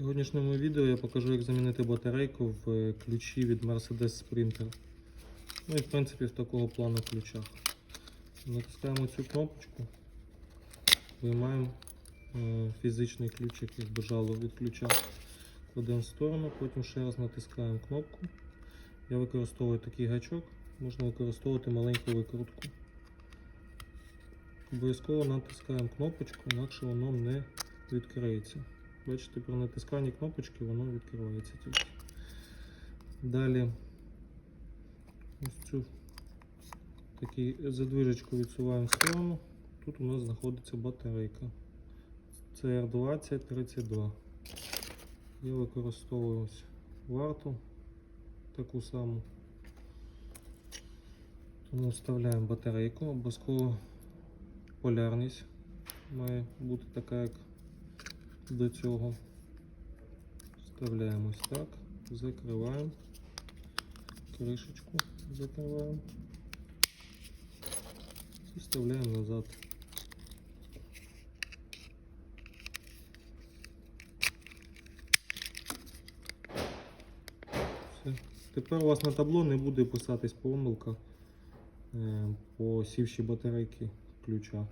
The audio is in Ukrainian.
сьогоднішньому відео я покажу, як замінити батарейку в е, ключі від Mercedes Sprinter. Ну і в принципі в такого плану ключах. Натискаємо цю кнопочку, виймаємо е, фізичний ключик, якби жало від ключа. Кладемо в сторону, потім ще раз натискаємо кнопку. Я використовую такий гачок, можна використовувати маленьку викрутку. Обов'язково натискаємо кнопочку, інакше воно не відкриється. Бачите, при натисканні кнопочки воно відкривається тільки. Далі ось цю такий задвижечку відсуваємо в сторону. Тут у нас знаходиться батарейка. CR2032. Я використовую варту таку саму. Тому вставляємо батарейку, обов'язково полярність має бути така, як до цього. Вставляємо ось так, закриваємо, кришечку закриваємо і вставляємо назад. Все. Тепер у вас на табло не буде писатись помилка е, по сівшій батарейки ключа.